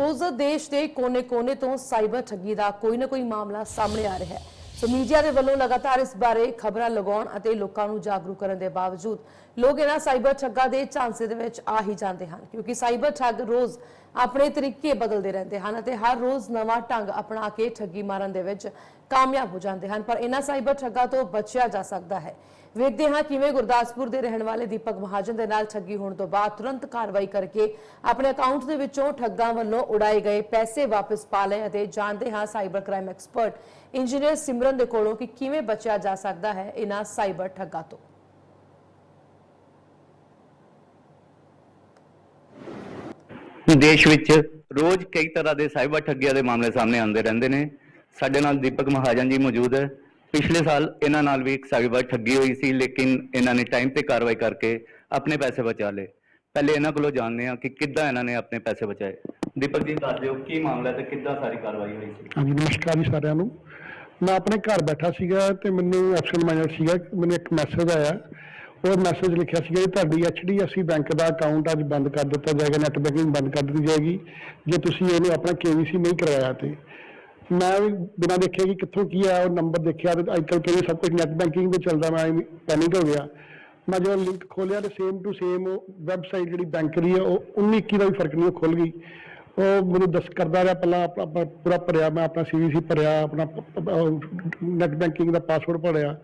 ਰੋਜ਼ ਦੇਸ਼ ਦੇ ਕੋਨੇ-ਕੋਨੇ ਤੋਂ ਸਾਈਬਰ ਠੱਗੀ ਦਾ ਕੋਈ ਨਾ ਕੋਈ ਮਾਮਲਾ ਸਾਹਮਣੇ ਆ ਰਿਹਾ ਹੈ। ਸੋ ਮੀਡੀਆ ਦੇ ਵੱਲੋਂ ਲਗਾਤਾਰ ਇਸ ਬਾਰੇ ਖਬਰਾਂ ਲਗਾਉਣ ਅਤੇ ਲੋਕਾਂ ਨੂੰ ਜਾਗਰੂਕ ਕਰਨ ਦੇ ਬਾਵਜੂਦ ਲੋਕ ਇਹਨਾਂ ਸਾਈਬਰ ਠੱਗਾਂ ਦੇ ਝਾਂਸੇ ਦੇ ਵਿੱਚ ਆ ਹੀ ਜਾਂਦੇ ਹਨ, ਕਿਉਂਕਿ ਸਾਈਬਰ ਠੱਗ ਰੋਜ਼ ਆਪਣੇ ਤਰੀਕੇ ਬਦਲਦੇ ਰਹਿੰਦੇ ਹਨ ਅਤੇ ਹਰ ਰੋਜ਼ ਨਵਾਂ ਢੰਗ ਅਪਣਾ ਕੇ ਠੱਗੀ ਮਾਰਨ ਦੇ ਵਿੱਚ ਕਾਮਯਾਬ ਹੋ ਜਾਂਦੇ ਹਨ। ਪਰ ਇਹਨਾਂ ਸਾਈਬਰ ਠੱਗਾਂ ਤੋਂ ਬਚਿਆ ਜਾ ਸਕਦਾ ਹੈ। ਵੇਖਦੇ ਹਾਂ ਕਿਵੇਂ ਗੁਰਦਾਸਪੁਰ ਦੇ ਰਹਿਣ ਵਾਲੇ ਦੀਪਕ ਮਹਾਜਨ ਦੇ ਨਾਲ ਠੱਗੀ ਹੋਣ ਤੋਂ ਬਾਅਦ ਤੁਰੰਤ ਕਾਰਵਾਈ ਕਰਕੇ ਆਪਣੇ ਅਕਾਊਂਟ ਦੇ ਵਿੱਚੋਂ ਠੱਗਾਂ ਵੱਲੋਂ ਉਡਾਏ ਗਏ ਪੈਸੇ ਵਾਪਸ ਪਾ ਲਏ ਅਤੇ ਜਾਣਦੇ ਹਾਂ cyber crime expert engineer Simran ਦੇ ਕੋਲੋਂ ਕਿ ਕਿਵੇਂ ਬਚਿਆ ਜਾ ਸਕਦਾ ਹੈ ਇਹਨਾਂ ਸਾਈਬਰ ਠੱਗਾਂ ਤੋਂ। ਦੇਸ਼ ਵਿੱਚ ਰੋਜ਼ ਕਈ ਤਰ੍ਹਾਂ ਦੇ ਸਾਈਬਰ ਠੱਗੀਆਂ ਦੇ ਮਾਮਲੇ ਸਾਹਮਣੇ ਆਉਂਦੇ ਰਹਿੰਦੇ ਨੇ। ਸਾਡੇ ਨਾਲ ਦੀਪਕ ਮਹਾਜਨ ਜੀ ਮੌਜੂਦ ਹੈ। ਪਿਛਲੇ ਸਾਲ ਇਹਨਾਂ ਨਾਲ ਵੀ ਇੱਕ ਸਾਈਬਰ ਠੱਗੀ ਹੋਈ ਸੀ, ਲੇਕਿਨ ਇਹਨਾਂ ਨੇ ਟਾਈਮ ਤੇ ਕਾਰਵਾਈ ਕਰਕੇ ਆਪਣੇ ਪੈਸੇ ਬਚਾ ਲਏ। ਪਹਿਲੇ ਇਹਨਾਂ ਕੋਲੋਂ ਜਾਣਦੇ ਹਾਂ ਕਿ ਕਿੱਦਾਂ ਇਹਨਾਂ ਨੇ ਆਪਣੇ ਪੈਸੇ ਬਚਾਏ। ਦੀਪਕ ਜੀ, ਦੱਸ ਦਿਓ ਕੀ ਮਾਮਲਾ ਤੇ ਕਿੱਦਾਂ ਸਾਰੀ ਕਾਰਵਾਈ ਹੋਈ ਸੀ? ਹਾਂਜੀ, ਨਮਸਕਾਰ ਜੀ ਸਾਰਿਆਂ ਨੂੰ। ਮੈਂ ਆਪਣੇ ਘਰ ਬੈਠਾ ਸੀਗਾ ਤੇ ਮੈਨੂੰ ਐਕਸ਼ਨ ਮੈਨੇਜਰ ਸੀਗਾ। ਮੈਨੂੰ ਇੱਕ ਮੈਸੇਜ ਆਇਆ ਉਹ ਮੈਸੇਜ ਲਿਖਿਆ ਸੀਗਾ ਕਿ ਤੁਹਾਡੀ HDFC ਬੈਂਕ ਦਾ ਅਕਾਊਂਟ ਅੱਜ ਬੰਦ ਕਰ ਦਿੱਤਾ ਜਾਏਗਾ ਨੈਟ ਬੈਂਕਿੰਗ ਬੰਦ ਕਰ ਦਿੱਤੀ ਜਾਏਗੀ, ਜੇ ਤੁਸੀਂ ਇਹਨੂੰ ਆਪਣਾ KYC ਨਹੀਂ ਕਰਵਾਇਆ ਤੇ। ਮੈਂ ਵੀ ਬਿਨਾਂ ਦੇਖਿਆ ਕਿ ਕਿੱਥੋਂ ਕੀ ਆਇਆ ਉਹ ਨੰਬਰ ਦੇਖਿਆ ਤੇ ਅੱਜ ਕੱਲ੍ਹ ਕਿਹੜੀ ਸਭ ਕੁਝ ਨੈਟ ਬੈਂਕਿੰਗ ਤੇ ਚੱਲਦਾ, ਮੈਂ ਪੈਨਿਕ ਹੋ ਗਿਆ। ਮੈਂ ਜਦੋਂ ਲਿੰਕ ਖੋਲਿਆ ਤੇ ਸੇਮ ਟੂ ਸੇਮ ਵੈਬਸਾਈਟ ਜਿਹੜੀ ਬੈਂਕ ਦੀ ਹੈ ਉਹ 19 21 ਦਾ ਵੀ ਫ਼ਰਕ ਨਹੀਂ, ਉਹ ਖੁੱਲ ਗਈ। ਉਹ ਮੈਨੂੰ ਦੱਸ ਕਰਦਾ ਰਿਹਾ ਪਹਿਲਾਂ ਆਪਣਾ ਪੂਰਾ ਭਰਿਆ, ਮੈਂ ਆਪਣਾ ਸੀਵੀਸੀ ਭਰਿਆ, ਆਪਣਾ ਨੈਟ ਬੈਂਕਿੰਗ ਦਾ ਪਾਸਵਰਡ ਭਰਿਆ।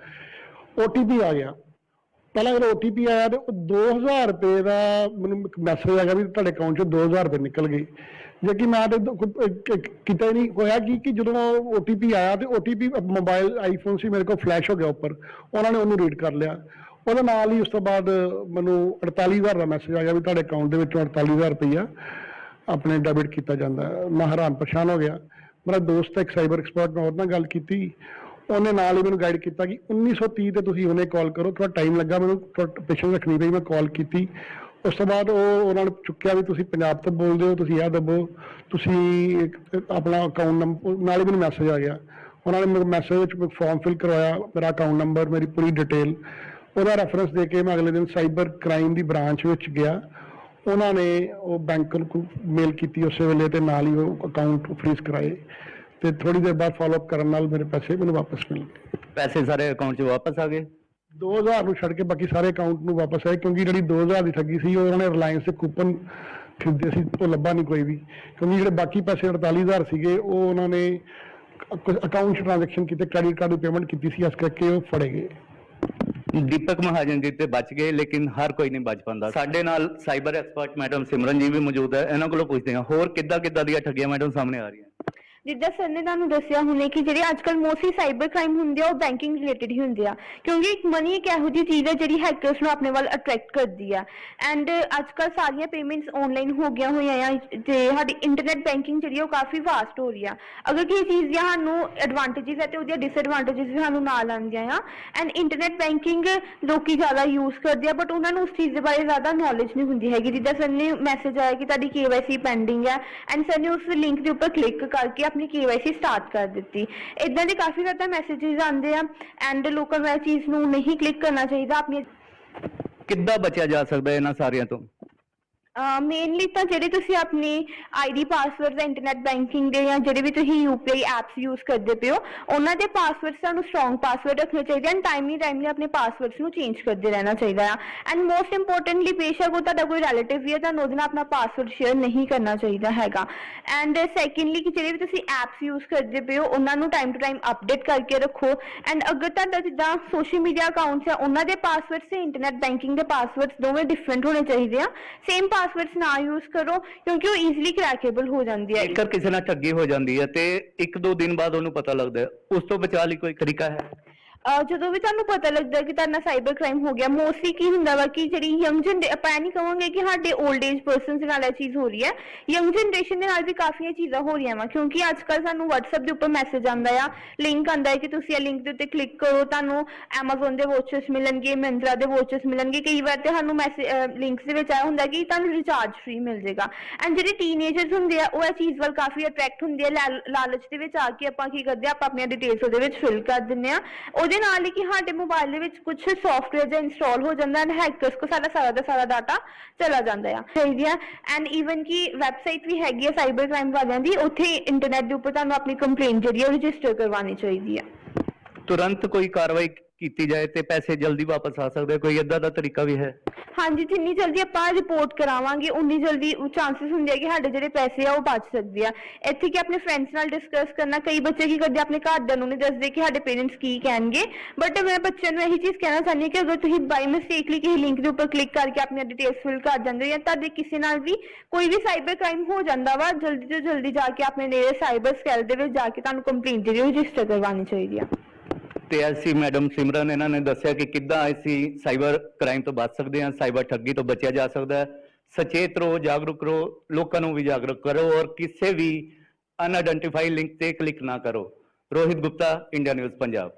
OTP ਆ ਗਿਆ। ਪਹਿਲਾਂ ਜਦੋਂ OTP ਆਇਆ ਤੇ ਉਹ 2000 ਰੁਪਏ ਦਾ ਮੈਨੂੰ ਇੱਕ ਮੈਸੇਜ ਆਇਆ ਵੀ ਤੁਹਾਡੇ ਅਕਾਊਂਟ 'ਚੋਂ 2000 ਰੁਪਏ ਨਿਕਲ ਗਏ। ਜੇ ਕਿ ਮੈਂ ਤੇ ਕਿਤੇ ਨਹੀਂ। ਹੋਇਆ ਕੀ ਕਿ ਜਦੋਂ OTP ਆਇਆ ਤੇ OTP ਮੋਬਾਈਲ ਆਈਫੋਨ ਸੀ, ਮੇਰੇ ਕੋਲ ਫਲੈਸ਼ ਹੋ ਗਿਆ ਉੱਪਰ। ਉਹਨਾਂ ਨੇ ਉਹਨੂੰ ਰੀਡ ਕਰ ਲਿਆ। ਉਹਦੇ ਨਾਲ ਹੀ ਉਸ ਤੋਂ ਬਾਅਦ ਮੈਨੂੰ 48000 ਦਾ ਮੈਸੇਜ ਆਇਆ ਵੀ ਤੁਹਾਡੇ ਅਕਾਊਂਟ ਦੇ ਵਿੱਚੋਂ 48000 ਰੁਪਈਆ ਆਪਣੇ ਡੈਬਿਟ ਕੀਤਾ ਜਾਂਦਾ। ਮੈਂ ਹੈਰਾਨ ਪਰੇਸ਼ਾਨ ਹੋ ਗਿਆ। ਮੇਰਾ ਦੋਸਤ ਇੱਕ ਸਾਈਬਰ ਐਕਸਪਰਟ ਮੈਂ ਉਹਨਾਂ ਨਾਲ ਗੱਲ ਕੀਤੀ। ਉਹਨੇ ਨਾਲ ਹੀ ਮੈਨੂੰ ਗਾਈਡ ਕੀਤਾ ਕਿ 1930 ਤੇ ਤੁਸੀਂ ਹੁਣੇ ਕਾਲ ਕਰੋ। ਥੋੜਾ ਟਾਈਮ ਲੱਗਾ ਮੈਨੂੰ ਪੇਸ਼ੈਂਸ ਰੱਖਣੀ ਪਈ, ਮੈਂ ਕਾਲ ਕੀਤੀ। ਉਸ ਤੋਂ ਬਾਅਦ ਉਹ ਉਹਨਾਂ ਨੇ ਚੁੱਕਿਆ ਵੀ ਤੁਸੀਂ ਪੰਜਾਬ ਤੋਂ ਬੋਲਦੇ ਹੋ, ਤੁਸੀਂ ਇਹ ਦੱਬੋ। ਤੁਸੀਂ ਆਪਣਾ ਅਕਾਊਂਟ ਨੰਬਰ ਨਾਲ ਹੀ ਮੈਨੂੰ ਮੈਸੇਜ ਆ ਗਿਆ। ਉਹਨਾਂ ਨੇ ਮੈਨੂੰ ਮੈਸੇਜ ਵਿੱਚ ਫਾਰਮ ਫਿਲ ਕਰਵਾਇਆ, ਮੇਰਾ ਅਕਾਊਂਟ ਨੰਬਰ ਮੇਰੀ ਪੂਰੀ ਡਿਟੇਲ ਉਹਦਾ ਰੈਫਰੈਂਸ ਦੇ ਕੇ ਮੈਂ ਅਗਲੇ ਦਿਨ ਸਾਈਬਰ ਕ੍ਰਾਈਮ ਦੀ ਬ੍ਰਾਂਚ ਵਿੱਚ ਗਿਆ। ਉਹਨਾਂ ਨੇ ਉਹ ਬੈਂਕ ਨੂੰ ਮੇਲ ਕੀਤੀ, ਉਸੇ ਵੇਲੇ ਤੇ ਨਾਲ ਹੀ ਉਹ ਅਕਾਊਂਟ ਫ੍ਰੀਜ਼ ਕਰਾਏ। ਤੇ ਥੋੜੀ ਦੇਰ ਬਾਅਦ ਫਾਲੋ ਅਪ ਕਰਨ ਨਾਲ ਮੇਰੇ ਪੈਸੇ ਮੈਨੂੰ ਵਾਪਸ ਮਿਲ ਗਏ। ਪੈਸੇ ਸਾਰੇ ਅਕਾਊਂਟ 'ਚ ਵਾਪਸ ਆ ਗਏ? 2000 ਨੂੰ ਛੱਡ ਕੇ ਬਾਕੀ ਸਾਰੇ ਅਕਾਊਂਟ ਨੂੰ ਵਾਪਸ ਆਏ ਕਿਉਂਕਿ ਜਿਹੜੀ 2000 ਦੀ ਠੱਗੀ ਸੀ ਉਹ ਉਹਨਾਂ ਨੇ ਰਿਲਾਇੰਸ ਦੇ ਕੂਪਨ ਖਰੀਦੇ ਸੀ ਉਹ ਲੱਭਾ ਨਹੀਂ ਕੋਈ ਵੀ। ਕਿਉਂਕਿ ਜਿਹੜੇ ਬਾਕੀ ਪੈਸੇ 48000 ਸੀਗੇ ਉਹ ਉਹਨਾਂ ਨੇ ਅਕਾਊਂਟ ਟ੍ਰਾਂਜੈਕਸ਼ਨ ਕੀਤੇ ਕ੍ਰੈਡਿਟ ਕਾਰਡ ਦੀ ਪੇਮੈਂਟ ਕੀਤੀ ਸੀ ਇਸ ਕਰਕੇ ਉਹ ਫੜੇ ਗਏ। ਦੀਪਕ ਮਹਾਜਨ ਜੀ ਤੇ ਬਚ ਗਏ ਲੇਕਿਨ ਹਰ ਕੋਈ ਨਹੀਂ ਬਚ ਪਾਉਂਦਾ। ਸਾਡੇ ਨਾਲ ਸਾਈਬਰ ਐਕਸਪਰਟ ਮੈਡਮ ਸਿਮਰਨ ਜੀ ਵੀ ਮੌਜੂਦ ਹੈ ਇਹਨਾਂ ਕੋਲੋਂ ਪੁੱਛਦੇ ਹਾਂ ਹੋਰ ਕਿੱਦਾਂ ਕਿੱਦਾਂ ਦੀਆਂ ਠੱਗੀਆਂ ਮੈਡਮ ਸਾਹਮਣੇ ਆ ਰਹੀਆਂ? ਜਿੱਦਾਂ ਸਰ ਨੇ ਤੁਹਾਨੂੰ ਦੱਸਿਆ ਹੁਣੇ ਕਿ ਜਿਹੜੇ ਅੱਜਕੱਲ ਮੋਸਟਲੀ ਸਾਈਬਰ ਕ੍ਰਾਈਮ ਹੁੰਦੇ ਆ, ਉਹ ਬੈਂਕਿੰਗ ਰਿਲੇਟਡ ਹੀ ਹੁੰਦੇ ਆ। ਕਿਉਂਕਿ ਇੱਕ ਮਨੀ ਇੱਕ ਇਹੋ ਜਿਹੀ ਚੀਜ਼ ਹੈ ਜਿਹੜੀ ਹੈਕਰਸ ਨੂੰ ਆਪਣੇ ਵੱਲ ਅਟਰੈਕਟ ਕਰਦੀ ਆ। ਐਂਡ ਅੱਜਕੱਲ ਸਾਰੀਆਂ ਪੇਮੈਂਟਸ ਆਨਲਾਈਨ ਹੋ ਗਈਆਂ ਹੋਈਆਂ ਆ, ਤੇ ਸਾਡੀ ਇੰਟਰਨੈਟ ਬੈਂਕਿੰਗ ਜਿਹੜੀ ਆ, ਉਹ ਕਾਫੀ ਫਾਸਟ ਹੋ ਰਹੀ ਆ। ਅਗਰ ਕਿਸੇ ਚੀਜ਼ ਦੀਆਂ ਸਾਨੂੰ ਐਡਵਾਂਟੇਜਸ ਹੈ ਤੇ ਉਹਦੀਆਂ ਡਿਸਐਡਵਾਂਟੇਜਸ ਵੀ ਸਾਨੂੰ ਨਾਲ ਆਉਂਦੀਆਂ ਆ। ਐਂਡ ਇੰਟਰਨੈਟ ਬੈਂਕਿੰਗ ਲੋਕੀ ਜ਼ਿਆਦਾ ਯੂਜ਼ ਕਰਦੇ ਆ ਬਟ ਉਹਨਾਂ ਨੂੰ ਉਸ ਚੀਜ਼ ਦੇ ਬਾਰੇ ਜ਼ਿਆਦਾ ਨੌਲੇਜ ਨਹੀਂ ਹੁੰਦੀ ਹੈਗੀ। ਜਿੱਦਾਂ ਸਰ ਨੇ ਮੈਸੇਜ ਆਇਆ ਕਿ ਤੁਹਾਡੀ KYC ਪੈਂਡਿੰਗ ਹੈ ਐਂਡ ਸਰ ਨੇ ਉਸ ਲਿੰਕ ਦੇ ਉੱਪਰ ਕਲਿੱਕ ਕਰਕੇ ਆਪਣੀ KYC ਸਟਾਰਟ ਕਰ ਦਿੱਤੀ। ਇਦਾਂ ਦੇ ਕਾਫੀ ਜ਼ਿਆਦਾ ਮੈਸੇजेस ਆਉਂਦੇ ਆ ਐਂਡ ਲੋਕਾਂ ਨੂੰ ਇਹ ਚੀਜ਼ ਨੂੰ ਨਹੀਂ ਕਲਿੱਕ ਕਰਨਾ ਚਾਹੀਦਾ, ਆਪਣੀ ਕਿੱਦਾਂ ਬਚਿਆ ਜਾ ਸਕਦਾ ਹੈ ਇਹਨਾਂ ਸਾਰਿਆਂ ਤੋਂ? ਮੇਨਲੀ ਤਾਂ ਜਿਹੜੇ ਤੁਸੀਂ ਆਪਣੀ ਆਈਡੀ ਪਾਸਵਰਡ ਦਾ ਇੰਟਰਨੈਟ ਬੈਂਕਿੰਗ ਦੇ ਜਾਂ ਜਿਹੜੇ ਵੀ ਤੁਸੀਂ UPI ਐਪਸ ਯੂਜ਼ ਕਰਦੇ ਪਿਓ ਉਹਨਾਂ ਦੇ ਪਾਸਵਰਡਸ ਤੁਹਾਨੂੰ ਸਟਰੋਂਗ ਪਾਸਵਰਡ ਰੱਖਣੇ ਚਾਹੀਦੇ ਹਨ ਟਾਈਮਲੀ ਟਾਈਮਲੀ ਆਪਣੇ ਪਾਸਵਰਡਸ ਨੂੰ ਚੇਂਜ ਕਰਦੇ ਰਹਿਣਾ ਚਾਹੀਦਾ ਆ। ਐਂਡ ਮੋਸਟ ਇੰਪੋਰਟੈਂਟਲੀ ਬੇਸ਼ੱਕ ਉਹ ਤੁਹਾਡਾ ਕੋਈ ਰਿਲੇਟਿਵ ਵੀ ਹੈ ਤਾਂ ਉਹਦੇ ਨਾਲ ਆਪਣਾ ਪਾਸਵਰਡ ਸ਼ੇਅਰ ਨਹੀਂ ਕਰਨਾ ਚਾਹੀਦਾ ਹੈਗਾ। ਐਂਡ ਸੈਕੰਡਲੀ ਕਿ ਜਿਹੜੇ ਵੀ ਤੁਸੀਂ ਐਪਸ ਯੂਜ਼ ਕਰਦੇ ਪਿਓ ਉਹਨਾਂ ਨੂੰ ਟਾਈਮ ਟੂ ਟਾਈਮ ਅਪਡੇਟ ਕਰਕੇ ਰੱਖੋ। ਐਂਡ ਅਗਰ ਤੁਹਾਡਾ ਜਿੱਦਾਂ ਸੋਸ਼ਲ ਮੀਡੀਆ ਅਕਾਊਂਟਸ ਆ, ਉਹਨਾਂ ਦੇ ਪਾਸਵਰਡਸ ਤੇ ਇੰਟਰਨੈਟ ਬੈਂਕਿੰਗ ਦੇ ਪਾਸਵਰਡਸ ਦੋਵੇਂ ਡਿਫਰੈਂਟ ਹੋਣੇ ਚਾਹੀਦੇ ਆ। ਸੇਮ ਪਾਸਵਰਡਸ ਨਾ ਯੂਜ਼ ਕਰੋ, ਕਿਉਂਕਿ ਉਹ ਈਜ਼ੀਲੀ ਕ੍ਰੈਕੇਬਲ ਹੋ ਜਾਂਦੀ ਹੈ। ਜੇਕਰ ਕਿਸੇ ਨਾਲ ਠੱਗੀ ਹੋ ਜਾਂਦੀ ਹੈ ਤੇ ਇੱਕ ਦੋ ਦਿਨ ਬਾਅਦ ਉਹਨੂੰ ਪਤਾ ਲੱਗਦਾ ਹੈ। ਉਸ ਤੋਂ ਬਚਾਅ ਲਈ ਕੋਈ ਤਰੀਕਾ ਹੈ? ਅਹ ਜਦੋਂ ਵੀ ਤੁਹਾਨੂੰ ਪਤਾ ਲੱਗਦਾ ਕਿ ਤੁਹਾਡਾ ਸਾਈਬਰ ਕ੍ਰਾਈਮ ਹੋ ਗਿਆ ਮੋਸਟਲੀ ਕੀ ਹੁੰਦਾ ਵਾ ਕਿ ਜਿਹੜੀ ਯੰਗ ਜਨਰੇ ਆਪਾਂ ਇਹ ਨਹੀਂ ਕਹਾਂਗੇ ਕਿ ਸਾਡੇ 올ਡ ਏਜ ਪਰਸਨਸ ਦੇ ਨਾਲ ਇਹ ਚੀਜ਼ ਹੋ ਰਹੀ ਹੈ। ਯੰਗ ਜਨਰੇਸ਼ਨ ਦੇ ਨਾਲ ਵੀ ਕਾਫੀਆਂ ਚੀਜ਼ਾਂ ਹੋ ਰਹੀਆਂ ਵਾ, ਕਿਉਂਕਿ ਅੱਜ ਕੱਲ ਸਾਨੂੰ WhatsApp ਦੇ ਉੱਪਰ ਮੈਸੇਜ ਆਉਂਦਾ ਆ। ਲਿੰਕ ਆਉਂਦਾ ਹੈ ਕਿ ਤੁਸੀਂ ਇਹ ਲਿੰਕ ਦੇ ਉੱਤੇ ਕਲਿੱਕ ਕਰੋ, ਤੁਹਾਨੂੰ Amazon ਦੇ ਵਾਚਸ ਮਿਲਣਗੇ Myntra ਦੇ ਵਾਚਸ ਮਿਲਣਗੇ। ਕਈ ਵਾਰ ਤੇ ਸਾਨੂੰ ਮੈਸੇਜ ਲਿੰਕਸ ਦੇ ਵਿੱਚ ਆਇਆ ਹੁੰਦਾ ਕਿ ਤੁਹਾਨੂੰ ਰਿਚਾਰਜ ਫ੍ਰੀ ਮਿਲ ਜਾਏਗਾ। ਐਂਡ ਜਿਹੜੇ ਟੀਨੇਜਰਸ ਹੁੰਦੇ ਆ, ਉਹ ਇਹ ਚੀਜ਼ ਵੱਲ ਕਾਫੀ ਅਟਰੈਕਟ ਹੁੰਦੇ ਆ। ਲਾਲਚ ਦੇ ਵਿੱਚ ਆ ਕੇ ਆਪਾਂ ਕੀ ਕਰਦੇ ਆ, ਆਪਾਂ ਆਪਣੀਆਂ ਡਿਟੇਲਸ ਉਹਦੇ ਵਿੱਚ ਫਿਲ ਕਰ ਦਿੰਦੇ ਆ। ਉਹਦੇ ਉਹਦੇ ਨਾਲ ਹੀ ਕਿ ਸਾਡੇ ਮੋਬਾਈਲ ਦੇ ਵਿੱਚ ਕੁਝ ਸੌਫਟਵੇਅਰ ਜਾਂ ਇੰਸਟਾਲ ਹੋ ਜਾਂਦਾ ਹੈ ਹੈਕਰਸ ਕੋ ਸਾਡਾ ਸਾਰਾ ਦਾ ਸਾਰਾ ਡਾਟਾ ਚਲਾ ਜਾਂਦਾ ਆ। ਚਾਹੀਦੀ ਆ। ਐਂਡ ਈਵਨ ਕਿ ਵੈਬਸਾਈਟ ਵੀ ਹੈਗੀ ਆ ਸਾਈਬਰ ਕ੍ਰਾਈਮ ਵਾਲਿਆਂ ਦੀ, ਉੱਥੇ ਇੰਟਰਨੈਟ ਦੇ ਉੱਪਰ ਤੁਹਾਨੂੰ ਆਪਣੀ ਕੰਪਲੇਂਟ ਜਿਹੜੀ ਹੈ ਰਜਿਸਟਰ ਕਰਵਾਉਣੀ ਚਾਹੀਦੀ ਆ। ਤੁਰੰਤ ਕੋਈ ਕਾਰਵਾਈ ਕੀਤੀ ਜਾਏ ਤੇ ਪੈਸੇ ਜਲਦੀ ਵਾਪਸ ਆ ਸਕਦੇ ਕੋਈ ਏਦਾਂ ਦਾ ਤਰੀਕਾ ਵੀ ਹੈ? ਹਾਂਜੀ ਜਿੰਨੀ ਜਲਦੀ ਆਪਾਂ ਰਿਪੋਰਟ ਕਰਾਵਾਂਗੇ ਉਨੀ ਜਲਦੀ ਚਾਂਸਸ ਹੁੰਦੇ ਆ ਕਿ ਸਾਡੇ ਜਿਹੜੇ ਪੈਸੇ ਆ ਉਹ ਬਚ ਸਕਦੇ ਆ। ਇੱਥੇ ਕਿ ਆਪਣੇ ਫਰੈਂਡਸ ਨਾਲ ਡਿਸਕਸ ਕਰਨਾ ਕਈ ਬੱਚੇ ਕੀ ਕਰਦੇ ਆ, ਆਪਣੇ ਘਰਦਿਆਂ ਨੂੰ ਨਹੀਂ ਦੱਸਦੇ ਕਿ ਸਾਡੇ ਪੇਰੈਂਟਸ ਕੀ ਕਹਿਣਗੇ। ਬਟ ਮੈਂ ਬੱਚਿਆਂ ਨੂੰ ਇਹੀ ਚੀਜ਼ ਕਹਿਣਾ ਚਾਹੁੰਦੀ ਹਾਂ ਕਿ ਅਗਰ ਤੁਸੀਂ ਬਾਈ ਮਿਸਟੇਕਲੀ ਕਿਸੇ ਲਿੰਕ ਦੇ ਉੱਪਰ ਕਲਿੱਕ ਕਰਕੇ ਆਪਣੀਆਂ ਡਿਟੇਲਸ ਫਿਲ ਕਰ ਜਾਂਦੇ ਹੋ ਜਾਂ ਤੁਹਾਡੇ ਕਿਸੇ ਨਾਲ ਵੀ ਕੋਈ ਵੀ ਸਾਈਬਰ ਕ੍ਰਾਈਮ ਹੋ ਜਾਂਦਾ ਵਾ ਜਲਦੀ ਤੋਂ ਜਲਦੀ ਜਾ ਕੇ ਆਪਣੇ ਨੇੜੇ ਸਾਈਬਰ ਸੈੱਲ ਦੇ ਵਿੱਚ ਜਾ ਕੇ ਤੁਹਾਨੂੰ ਕੰਪਲੇਂਟ ਜਿਹੜੀ ਰਜਿਸਟਰ ਕਰਵਾਉਣੀ ਚਾਹੀਦੀ ਆ। ਤੇ ਐਸੀ ਮੈਡਮ ਸਿਮਰਨ ਇਹਨਾਂ ਨੇ ਦੱਸਿਆ ਕਿ ਕਿੱਦਾਂ ਅਸੀਂ ਸਾਈਬਰ ਕ੍ਰਾਈਮ ਤੋਂ ਬਚ ਸਕਦੇ ਹਾਂ, ਸਾਈਬਰ ਠੱਗੀ ਤੋਂ ਬਚਿਆ ਜਾ ਸਕਦਾ ਹੈ। ਸਚੇਤ ਰਹੋ, ਜਾਗਰੂਕ ਰਹੋ, ਲੋਕਾਂ ਨੂੰ ਵੀ ਜਾਗਰੂਕ ਕਰੋ ਔਰ ਕਿਸੇ ਵੀ ਅਨਆਇਡੈਂਟੀਫਾਈ ਲਿੰਕ ਤੇ ਕਲਿੱਕ ਨਾ ਕਰੋ। Rohit Gupta, India News, Punjab.